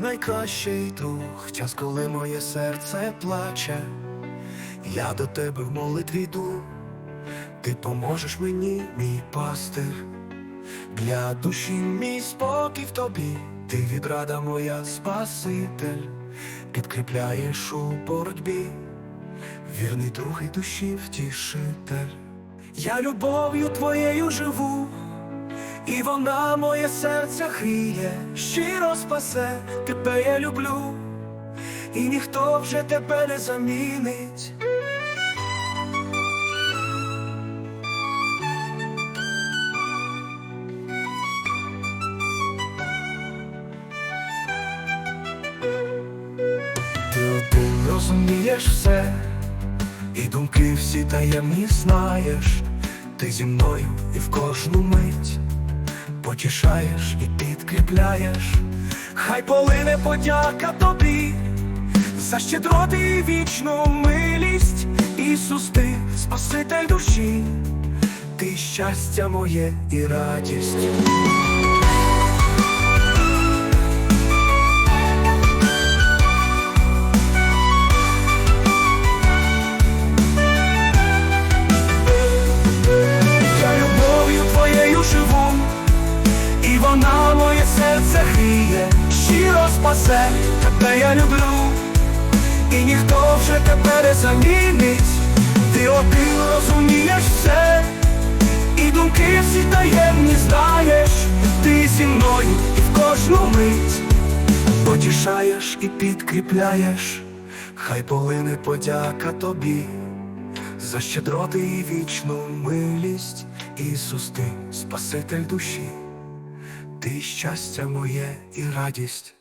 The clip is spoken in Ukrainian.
найкращий друг, час, коли моє серце плаче, я до тебе в молитві йду, ти поможеш мені, мій пастир, для душі мій спокій в тобі, ти відрада моя Спаситель, підкріпляєш у боротьбі, вірний друг і душі втішитель. Я любов'ю твоєю живу. І вона моє серце хріє, щиро спасе, тебе я люблю, і ніхто вже тебе не замінить. Ти розумієш все, і думки всі таємні знаєш, ти зі мною і в кожну мить потішаєш і підкріпляєш, хай полине подяка тобі, за щедроти і вічну милість, Ісус, ти Спаситель душі, ти щастя моє і радість. Вона моє серце гріє, щиро спасе, тебе я люблю, і ніхто вже тебе не замінить, ти один розумієш все, і думки всі таємні знаєш, ти зі мною і в кожну мить потішаєш і підкріпляєш, хай полине подяка тобі. За щедроти і вічну милість, Ісус, ти Спаситель душі, ти щастя моє і радість.